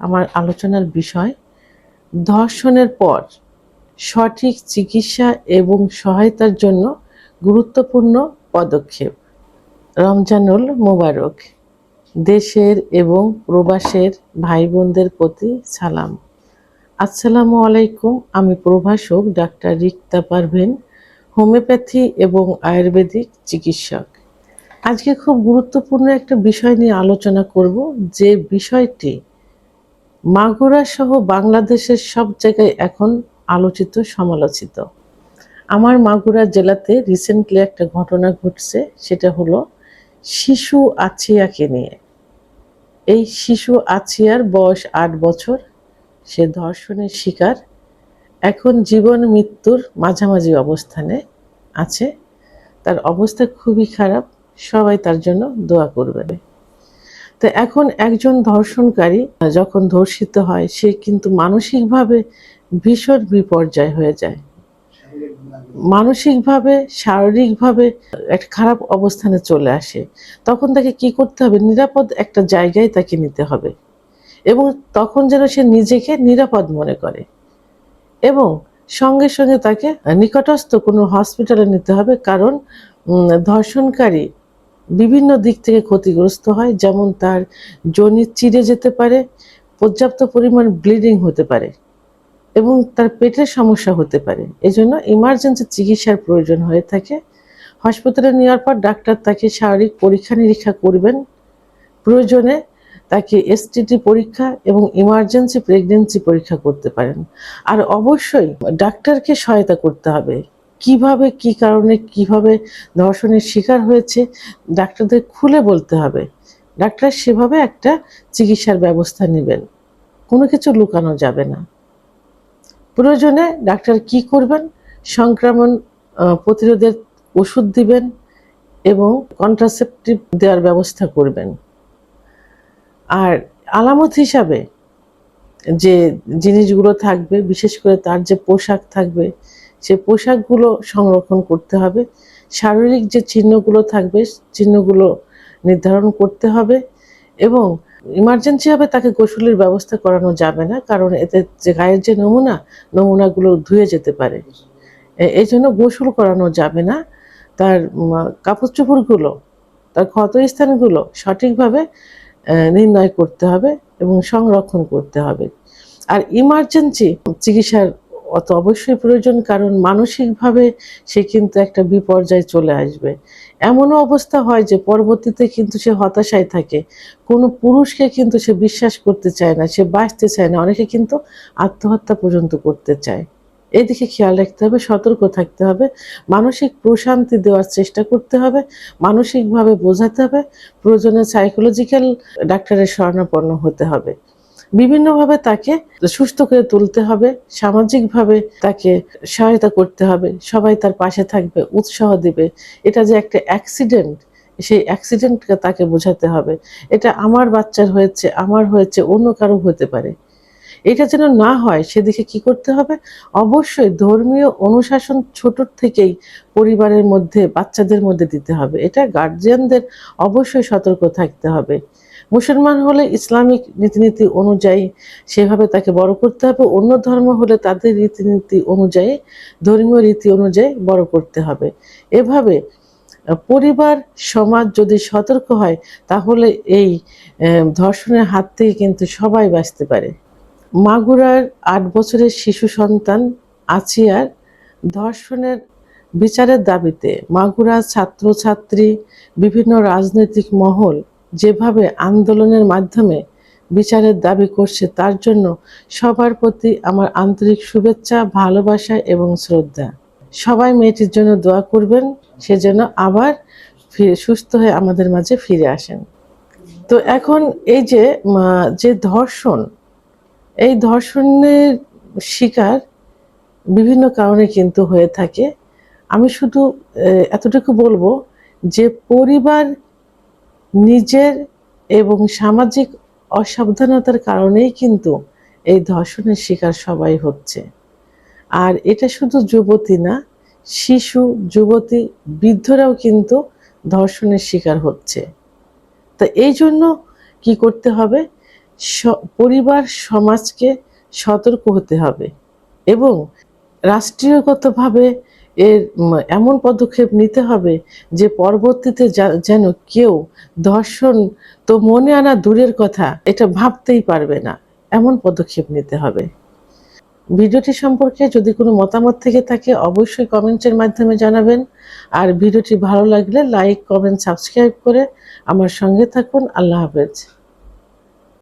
আমার আলোচনার বিষয়, ধর্ষণের পর সঠিক চিকিৎসা এবং সহায়তার জন্য গুরুত্বপূর্ণ পদক্ষেপ। রমজানুল মোবারক, দেশের এবং প্রবাসের ভাই বোনদের প্রতি সালাম। আসসালামু আলাইকুম, আমি প্রভাষক ডাক্তার রিক্তা পারভিন, হোমিওপ্যাথি এবং আয়ুর্বেদিক চিকিৎসক। আজকে খুব গুরুত্বপূর্ণ একটা বিষয় নিয়ে আলোচনা করব, যে বিষয়টি মাগুরা সহ বাংলাদেশের সব জায়গায় এখন আলোচিত, সমালোচিত। আমার মাগুরা জেলাতে রিসেন্টলি একটা ঘটনা ঘটছে, সেটা হলো শিশু আছিয়াকে নিয়ে। এই শিশু আছিয়ার বয়স আট বছর, সে ধর্ষণের শিকার। এখন জীবন মৃত্যুর মাঝামাঝি অবস্থানে আছে। তার অবস্থা খুবই খারাপ, সবাই তার জন্য দোয়া করবে তো এখন একজন ধর্ষণকারী, যখন ধর্ষিত হয়, সে কিন্তু মানসিকভাবে ভীষণ বিপর্যয় হয়ে যায়। মানসিকভাবে, শারীরিকভাবে একটা খারাপ অবস্থানে চলে আসে। তখন তাকে কি করতে হবে? নিরাপদ একটা জায়গায় তাকে নিতে হবে। এবং তখন যেন সে নিজেকে নিরাপদ মনে করে। এবং সঙ্গে সঙ্গে তাকে নিকটস্থ কোনো হসপিটালে নিতে হবে। কারণ ধর্ষণকারী বিভিন্ন দিক থেকে ক্ষতিগ্রস্ত হয়, যেমন তার জনি চিড়ে যেতে পারে, পর্যাপ্ত পরিমাণ ব্লিডিং হতে পারে, এবং তার পেটের সমস্যা হতে পারে। এজন্য ইমার্জেন্সি চিকিৎসার প্রয়োজন হয়ে থাকে। হাসপাতালে নেওয়ার পর ডাক্তার তাকে শারীরিক পরীক্ষা নিরীক্ষা করবেন। প্রয়োজনে তাকে এসটিটি পরীক্ষা এবং ইমার্জেন্সি প্রেগনেন্সি পরীক্ষা করতে পারেন। আর অবশ্যই ডাক্তারকে সহায়তা করতে হবে। কীভাবে, কি কারণে, কীভাবে ধর্ষণের শিকার হয়েছে, ডাক্তারদের খুলে বলতে হবে। ডাক্তার সেভাবে একটা চিকিৎসার ব্যবস্থা নেবেন। কোনো কিছু লুকানো যাবে না। প্রয়োজনে ডাক্তার কি করবেন? সংক্রমণ প্রতিরোধের ওষুধ দিবেন এবং কন্ট্রাসেপটিভ দেওয়ার ব্যবস্থা করবেন। আর আলামত হিসাবে যে জিনিসগুলো থাকবে, বিশেষ করে তার যে পোশাক থাকবে সে পোশাকগুলো সংরক্ষণ করতে হবে, শারীরিক যে চিহ্নগুলো থাকবে, চিহ্নগুলো নির্ধারণ করতে হবে এবং ইমার্জেন্সি হবে তাকে গোসলের ব্যবস্থা করানো যাবে না, কারণ এতে যে গায়ের যে নমুনা, নমুনাগুলো ধুয়ে যেতে পারে। এই জন্য গোসল করানো যাবে না। তার কাপড় চোপড়গুলো তার ক্ষত স্থানগুলো সঠিকভাবে নির্ণয় করতে হবে এবং সংরক্ষণ করতে হবে। আর ইমার্জেন্সি চিকিৎসার অত অবশ্যই প্রয়োজন, কারণ মানসিকভাবে সে কিন্তু একটা বিপর্যয় চলে আসবে। এমনও অবস্থা হয় যে পরবর্তীতে কিন্তু সে হতাশায় থাকে। কোনো পুরুষকে কিন্তু সে বিশ্বাস করতে চায় না, সে বাঁচতে চায় না, অনেকে কিন্তু আত্মহত্যা পর্যন্ত করতে চায়। এদিকে খেয়াল রাখতে হবে, সতর্ক থাকতে হবে, মানসিক প্রশান্তি দেওয়ার চেষ্টা করতে হবে, মানসিকভাবে বোঝাতে হবে, প্রয়োজনে সাইকোলজিক্যাল ডাক্তারের শরণাপন্ন হতে হবে। বিভিন্নভাবে তাকে সুস্থ করে তুলতে হবে, সামাজিকভাবে তাকে সহায়তা করতে হবে, সবাই তার পাশে থাকবে, উৎসাহ দিবে। এটা যে একটা অ্যাক্সিডেন্ট সেই অ্যাক্সিডেন্টকে তাকে বোঝাতে হবে। এটা আমার বাচ্চার হয়েছে, আমার হয়েছে, অন্য কারও হতে পারে। এটা যেন না হয়, সেদিকে কি করতে হবে? অবশ্যই ধর্মীয় অনুশাসন ছোট থেকেই পরিবারের মধ্যে, বাচ্চাদের মধ্যে দিতে হবে। এটা গার্জিয়ানদের অবশ্যই সতর্ক থাকতে হবে। মুসলমান হলে ইসলামিক রীতিনীতি অনুযায়ী সেভাবে তাকে বড় করতে হবে, অন্য ধর্ম হলে তাদের রীতিনীতি অনুযায়ী, ধর্মীয় রীতি অনুযায়ী বড় করতে হবে। এভাবে পরিবার, সমাজ যদি সতর্ক হয়, তাহলে এই ধর্ষণের হাত থেকে কিন্তু সবাই বাঁচতে পারে। মাগুরার আট বছরের শিশু সন্তান আছিয়ার ধর্ষণের বিচারের দাবিতে মাগুরা ছাত্রছাত্রী, বিভিন্ন রাজনৈতিক মহল যেভাবে আন্দোলনের মাধ্যমে বিচারের দাবি করছে, তার জন্য সবার প্রতি আমার আন্তরিক শুভেচ্ছা, ভালোবাসা এবং শ্রদ্ধা। সবাই মেয়েটির জন্য দোয়া করবেন, সে যেন আবার সুস্থ হয়ে আমাদের মাঝে ফিরে আসেন। তো এখন এই যে যে ধর্ষণ, এই ধর্ষণের শিকার বিভিন্ন কারণে কিন্তু হয়ে থাকে। আমি শুধু এতটুকু বলব যে পরিবার নিজের এবং সামাজিক অসাবধানতার কারণেই কিন্তু এই ধর্ষণের শিকার সবাই হচ্ছে। আর এটা শুধু যুবতী না, শিশু, যুবতী, বৃদ্ধরাও কিন্তু ধর্ষণের শিকার হচ্ছে। তা এই জন্য কি করতে হবে? পরিবার, সমাজকে সতর্ক হতে হবে এবং রাষ্ট্রীয়গতভাবে এর এমন পদক্ষেপ নিতে হবে যে পরবর্তীতে যেন কেউ ধর্ষণ তো মনে আনা দূরের কথা, এটা ভাবতেই পারবে না। এমন পদক্ষেপ নিতে হবে। ভিডিওটি সম্পর্কে যদি কোনো মতামত থেকে থাকে, অবশ্যই কমেন্টের মাধ্যমে জানাবেন। আর ভিডিওটি ভালো লাগলে লাইক, কমেন্ট, সাবস্ক্রাইব করে আমার সঙ্গে থাকুন। আল্লাহ হাফেজ।